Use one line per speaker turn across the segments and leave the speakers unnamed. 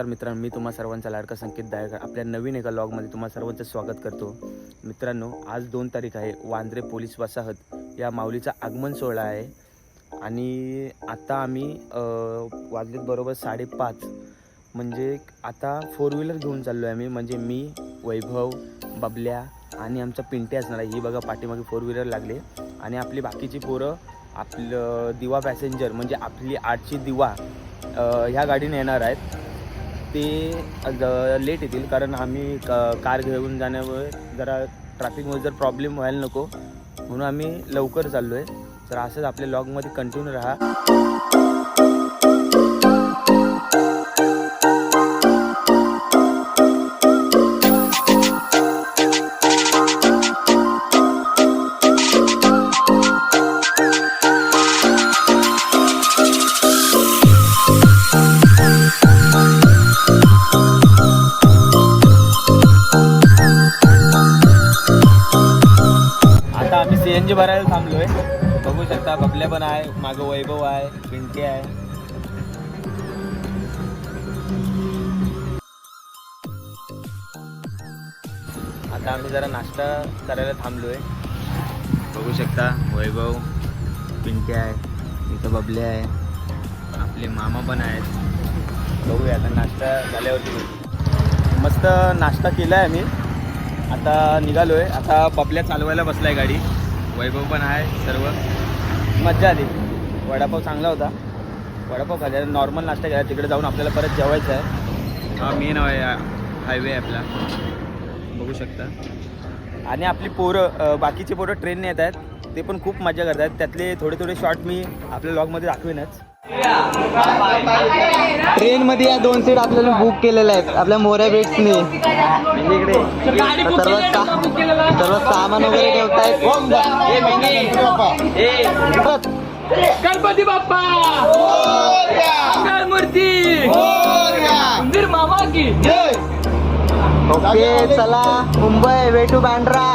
नमस्कार मित्रांनो मी तुम्हा सर्वांचा लाडका संकेत दायकर. आपल्या नवीन एका लॉगमध्ये तुम्हा सर्वांचं स्वागत करतो. मित्रांनो आज दोन तारीख आहे. वांद्रे पोलीस वसाहत या माऊलीचा आगमन सोहळा आहे. आणि आता आम्ही वाजलेत बरोबर साडेपाच. म्हणजे आता फोर व्हीलर घेऊन चाललो आहे आम्ही. म्हणजे मी वैभव बबल्या आणि आमचा पिंटे असणार आहे ही बघा पाठीमागे फोर व्हीलर लागले. आणि आपली बाकीची पोरं आपलं दिवा पॅसेंजर म्हणजे आपली आठची दिवा ह्या गाडीने येणार आहेत. ते लेट येतील. कारण आम्ही क- कार घेऊन जाण्यामुळे जरा ट्रॅफिकमध्ये जर प्रॉब्लेम व्हायला नको म्हणून आम्ही लवकर चाललो आहे तर असंच आपल्या लॉगमध्ये कंटिन्यू राहा. आता आम्ही सी एन जी भरायला थांबलोय. बघू शकता बबल्या पण आहे मागं वैभव आहे पिंटी आहे. आता आम्ही जरा नाश्ता करायला थांबलोय. बघू शकता वैभव पिंटे आहे इथं बबले आहे. आपले मामा पण आहेत. बघूया आता नाश्ता झाल्यावरती मस्त नाश्ता केला आहे आम्ही. आता निघालो आहे आता पपल्या चालवायला बसला आहे गाडी. वैभव पण आहे सर्व. मज्जा आली. वडापाव चांगला होता. वडापाव खाल्ला. नॉर्मल नाश्ता केला. तिकडे जाऊन आपल्याला परत जेवायचं आहे. हा मेन हायवे आहे. आपला. बघू शकता. आणि आपली पोरं बाकीचे पोरं ट्रेनने येत आहेत. ते पण खूप मजा करत आहेत त्यातले थोडे थोडे शॉर्ट मी आपल्या लॉगमध्ये दाखवेनच.
ट्रेन मध्ये या दोन सीट आपल्याला बुक केलेल्या आहेत. आपल्या मोऱ्या बेट्सनी
इकडे
सर्व सर्व सामान वगैरे ठेवतायत.
गणपती बाप्पा. मूर्ती मंदिर मामा की.
ओके चला. मुंबई वे टू बँड्रा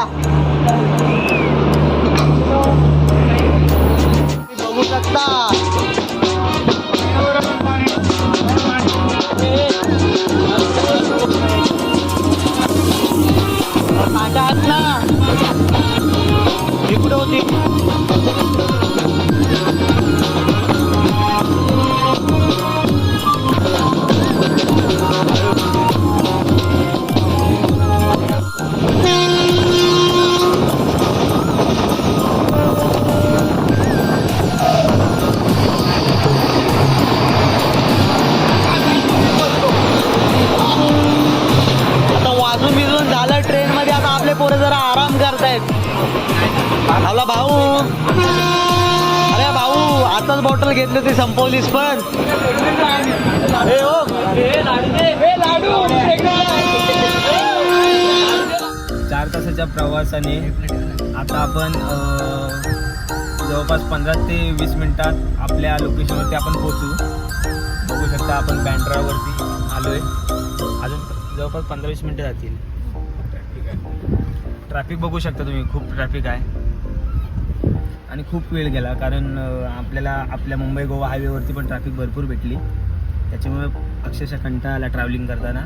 घेतली ते संपवलीस पण. हे हो.
चार तासाच्या प्रवासाने आता आपण जवळपास पंधरा ते वीस मिनिटात आपल्या लोकेशनवरती आपण पोहोचू. बघू शकता आपण बँड्रावरती आलो आहे अजून जवळपास पंधरा वीस मिनटं जातील. ट्रॅफिक बघू शकता तुम्ही खूप ट्रॅफिक आहे. आणि खूप वेळ गेला कारण आपल्याला आपल्या मुंबई गोवा हायवेवरती पण ट्रॅफिक भरपूर भेटली. त्याच्यामुळे अक्षरशः कंटाळा आला ट्रॅव्हलिंग करताना.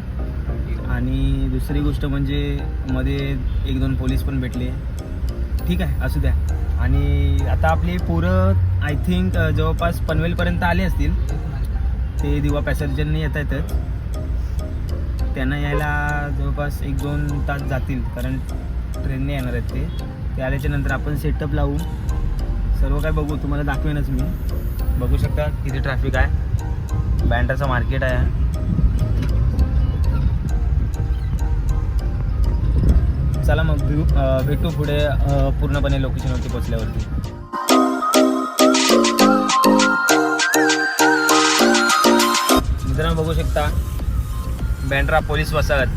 आणि दुसरी गोष्ट म्हणजे मध्ये एक दोन पोलीस पण भेटले. ठीक आहे असू द्या. आणि आता आपली पोरं आय थिंक जवळपास पनवेलपर्यंत आले असतील. ते दिवा पॅसेंजरने येत आहेतच त्यांना यायला जवळपास एक दोन तास जातील कारण ट्रेनने येणार आहेत ते. ते आल्याच्यानंतर आपण सेटअप लावू. सर्व काय बघू तुम्हाला दाखवेनच मी. बघू शकता किती ट्रॅफिक आहे. बँड्राचं मार्केट आहे. चला मग भेटू भेटू पुढे पूर्णपणे लोकेशनवरती पोचल्यावरती मित्रांनो बघू शकता. बँड्रा पोलीस वसाहत.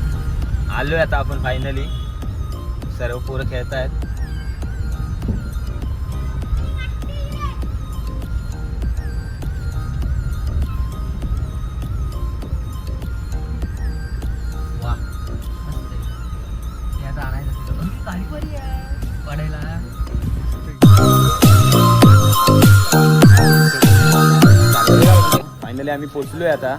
आहे आता आपण फायनली सर्व पोरं खेळत आहेत फायनली आम्ही पोचलो आहे आता.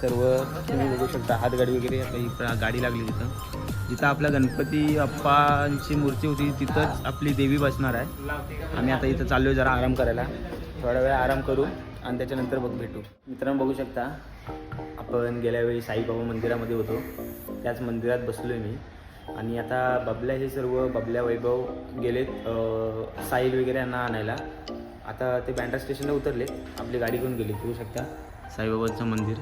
सर्व तुम्ही बघू शकता हातगाडी वगैरे आता इथं गाडी लागली तिथं. जिथं आपल्या गणपती अप्पांची मूर्ती होती तिथंच आपली देवी बसणार आहे. आम्ही आता इथं चाललो आहे जरा आराम करायला. थोडा वेळ आराम करू आणि त्याच्यानंतर बघ भेटू. मित्रांनो बघू शकता आपण गेल्या वेळी साईबाबा मंदिरामध्ये होतो. त्याच मंदिरात बसलो आहे मी. आणि आता बबल्या हे सर्व बबल्या वैभव गेलेत साईल वगैरे यांना आणायला. आता ते बँड्रा स्टेशनला उतरले. आपली गाडी घेऊन गेली. बघू शकता. साईबाबाचं मंदिर.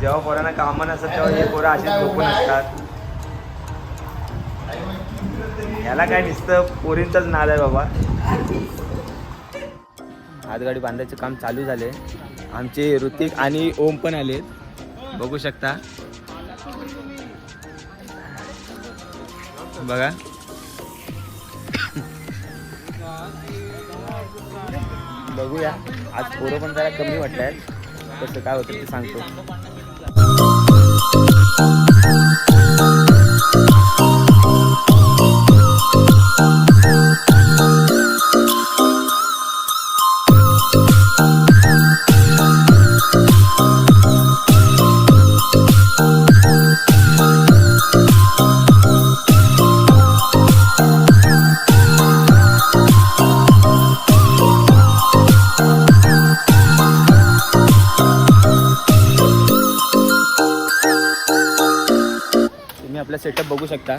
जेव्हा पोरांना कामं नसतात तेव्हा हे पोरं असेच झोपून असतात. याला काय दिसतं? पोरींचाच नाद आहे बाबा. हातगाडी बांधायचं काम चालू झाले. आमचे ऋतिक आणि ओम पण आलेत. बघू शकता. बघा. बघूया. आज पोरं पण जरा कमी वाटत आहेत कसं काय होतं ते सांगतो. सेटअप बघू शकता.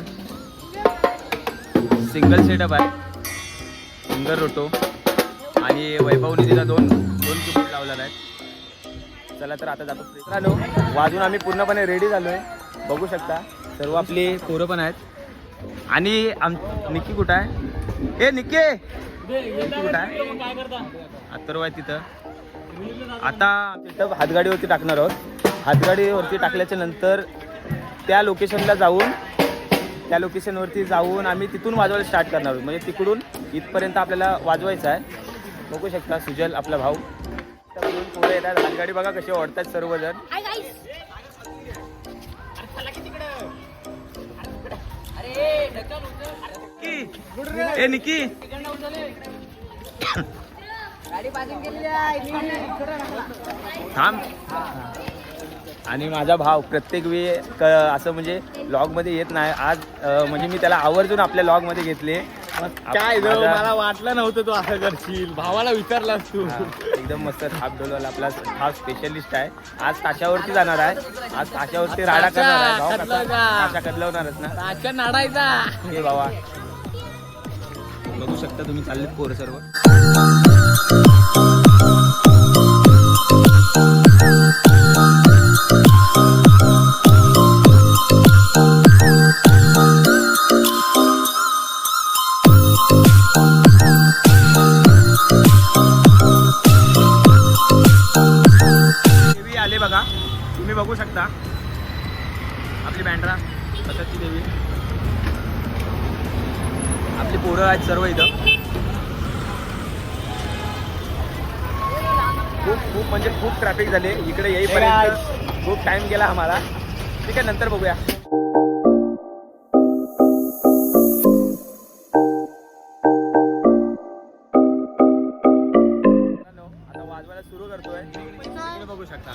सिंगल सेटअप आहे. सिंगल रोटो आणि वैभव निधीला दोन दोन कीबोर्ड लावलेला आहे चला तर आता जातो मित्रांनो वाजून आम्ही पूर्णपणे रेडी झालो आहे बघू शकता. सर्व आपली पोरं पण आहेत. आणि आम निक्की कुठं आहे? ए निक्के निक्की कुठं आहे? अथर्व आहे तिथं. आता तिथं हातगाडीवरती टाकणार आहोत. हातगाडीवरती टाकल्याच्या नंतर त्या लोकेशनला जाऊन त्या लोकेशनवरती जाऊन आम्ही तिथून वाजवायला स्टार्ट करणार आहोत. म्हणजे तिकडून इथपर्यंत आपल्याला वाजवायचं आहे. बघू शकता सुजल आपला भाऊ. पुढे येतात. हातगाडी बघा कसे ओढतात सर्वजण. ए निकी. थांब. आणि माझा भाव प्रत्येक वेळी क असं म्हणजे लॉगमध्ये येत नाही. आज अं, म्हणजे मी त्याला आवर्जून आपल्या लॉगमध्ये घेतले.
काय ग?
माझा-
मला वाटलं नव्हतं तू असं करशील. भावाला विचारलास तू.
हा, एकदम मस्त थाप डोलवाला आपला हा स्पेशलिस्ट आहे. आज ताशावरती जाणार आहे. आज ताशावरती राडा करणार आहे. कसा-? ताशा कदलवणारच ना?
ताशा नाडायचा.
हे बाबा बघू शकता तुम्ही चाललेत पोरं सर्व. खूप म्हणजे खूप ट्रॅफिक झाले. इकडे येईपर्यंत खूप टाइम गेला आम्हाला. ठीक आहे नंतर बघूया. आता वाजवायला सुरू करतोय. बघू शकता.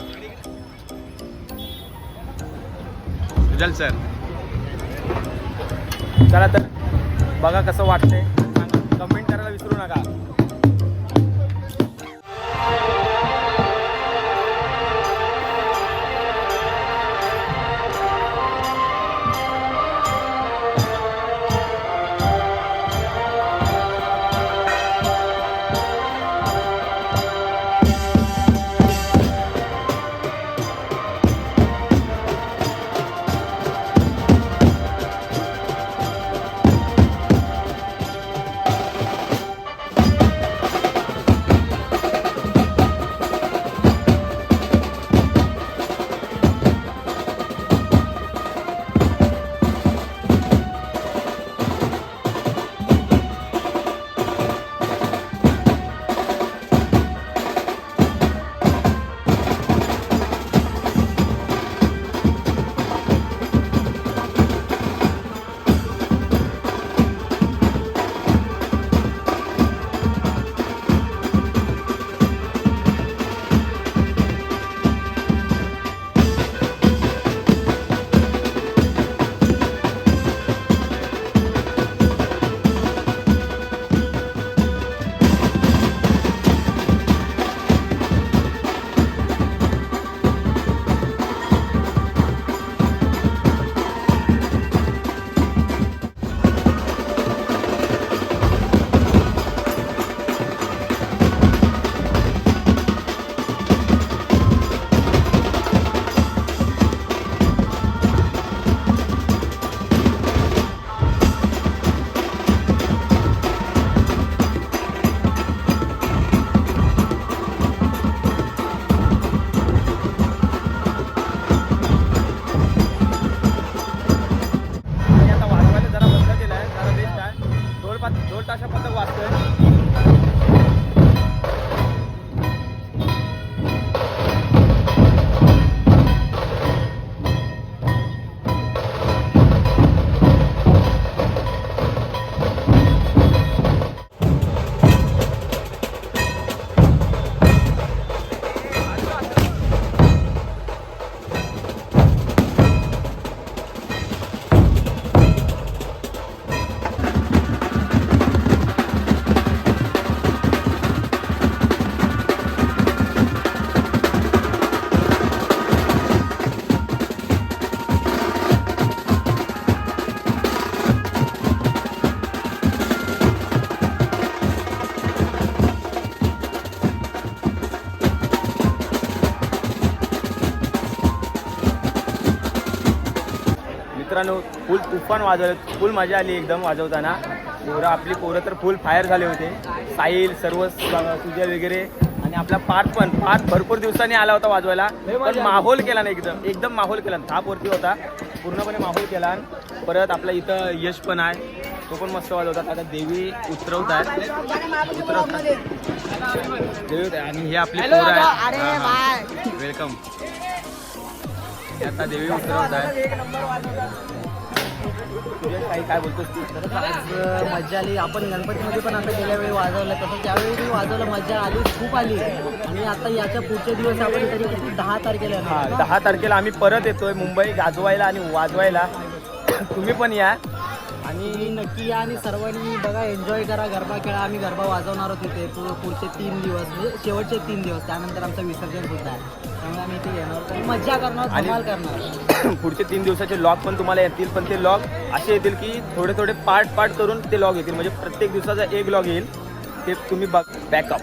सुजल सर. चला तर बघा कसं वाटतंय. कमेंट करायला विसरू नका. मित्रांनो फुल तुफान वाजवलं. फुल मजा आली एकदम वाजवताना. पोरं आपली पोरं तर फुल फायर झाले होते. साहिल सर्व तुझ्या वगैरे आणि आपला पाठ पण. पाठ भरपूर दिवसांनी आला होता वाजवायला. पण माहोल केला ना एकदम. एकदम माहोल केला. थाप वरती होता. पूर्णपणे माहोल केला. परत आपला इथं यश पण आहे. तो पण मस्त वाजवतात. आता देवी उतरवत आहे. उतरवतात देवी आणि हे आपली पोरं आहे वेलकम आता देवी उतरवत आहे काही काय बोलतोस तू?
आज मजा आली. आपण गणपतीमध्ये पण आता गेल्या वेळी वाजवलं. तसं त्यावेळी मी वाजवलं. मजा आली. खूप आली. आणि आता याच्या पुढचे दिवस आपण तरी किती? दहा तारखेला
हा
येणार.
दहा तारखेला आम्ही परत येतोय मुंबई गाजवायला आणि वाजवायला. तुम्ही पण या.
आणि नक्की या आणि सर्वांनी बघा एन्जॉय करा. गरबा खेळा. आम्ही गरबा वाजवणार आहोत तिथे पु- पुढचे तीन दिवस म्हणजे शेवटचे तीन दिवस. त्यानंतर आमचं विसर्जन सुद्धा आहे. त्यामुळे आम्ही इथे येणार आहोत आणि मज्जा करणार
आणि-
धमाल करणार.
पुढचे तीन दिवसाचे लॉग पण तुम्हाला येतील पण ते लॉग असे येतील की थोडे थोडे पार्ट पार्ट करून ते लॉग येतील. म्हणजे प्रत्येक दिवसाचा एक लॉग येईल. ते तुम्ही बघ बॅकअप.